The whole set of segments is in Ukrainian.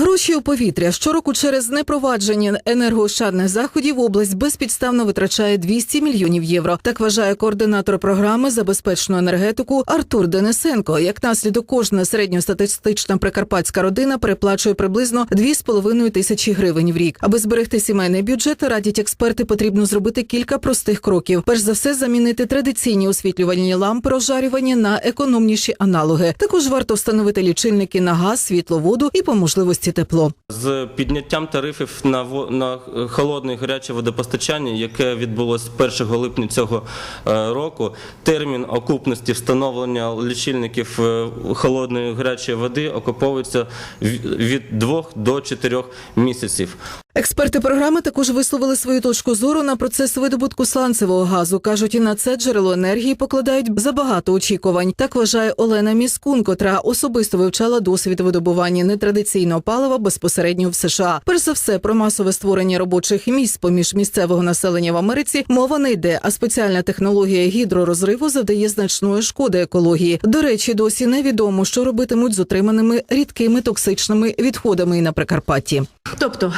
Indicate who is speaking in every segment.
Speaker 1: Гроші у повітря щороку через непровадження енергоощадних заходів область безпідставно витрачає 200 мільйонів євро. Так вважає координатор програми забезпечену енергетику Артур Денисенко. Як наслідок, кожна середньостатистична прикарпатська родина переплачує приблизно 2,5 тисячі гривень в рік. Аби зберегти сімейний бюджет, радять експерти, потрібно зробити кілька простих кроків. Перш за все, замінити традиційні освітлювальні лампи розжарювання на економніші аналоги. Також варто встановити лічильники на газ, світло, воду і по можливості тепло.
Speaker 2: З підняттям тарифів на на холодне і гаряче водопостачання, яке відбулося 1 липня цього е, року, термін окупності встановлення лічильників е, холодної і гарячої води окуповується від 2 до 4 місяців.
Speaker 1: Експерти програми також висловили свою точку зору на процес видобутку сланцевого газу. кажуть, і на це джерело енергії покладають забагато очікувань. Так вважає Олена Міскун, котра особисто вивчала досвід видобування нетрадиційного палива безпосередньо в США. Перш за все, про масове створення робочих місць поміж місцевого населення в Америці мова не йде. А спеціальна технологія гідророзриву завдає значної шкоди екології. До речі, досі невідомо, що робитимуть з отриманими рідкими токсичними відходами на Прикарпатті.
Speaker 3: Тобто,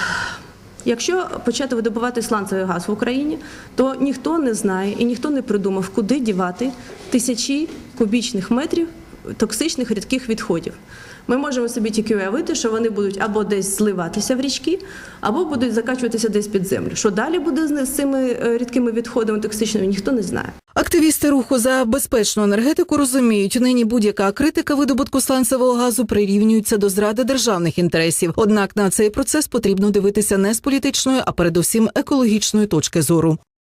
Speaker 3: якщо почати видобувати сланцевий газ в Україні, то ніхто не знає і ніхто не придумав, куди дівати тисячі кубічних метрів токсичних рідких відходів. Ми можемо собі тільки уявити, що вони будуть або десь зливатися в річки, або будуть закачуватися десь під землю. Що далі буде з цими е, рідкими відходами токсичними, ніхто не знає.
Speaker 1: Активісти руху за безпечну енергетику розуміють, нині будь-яка критика видобутку сланцевого газу прирівнюється до зради державних інтересів. Однак на цей процес потрібно дивитися не з політичної, а передусім екологічної точки зору.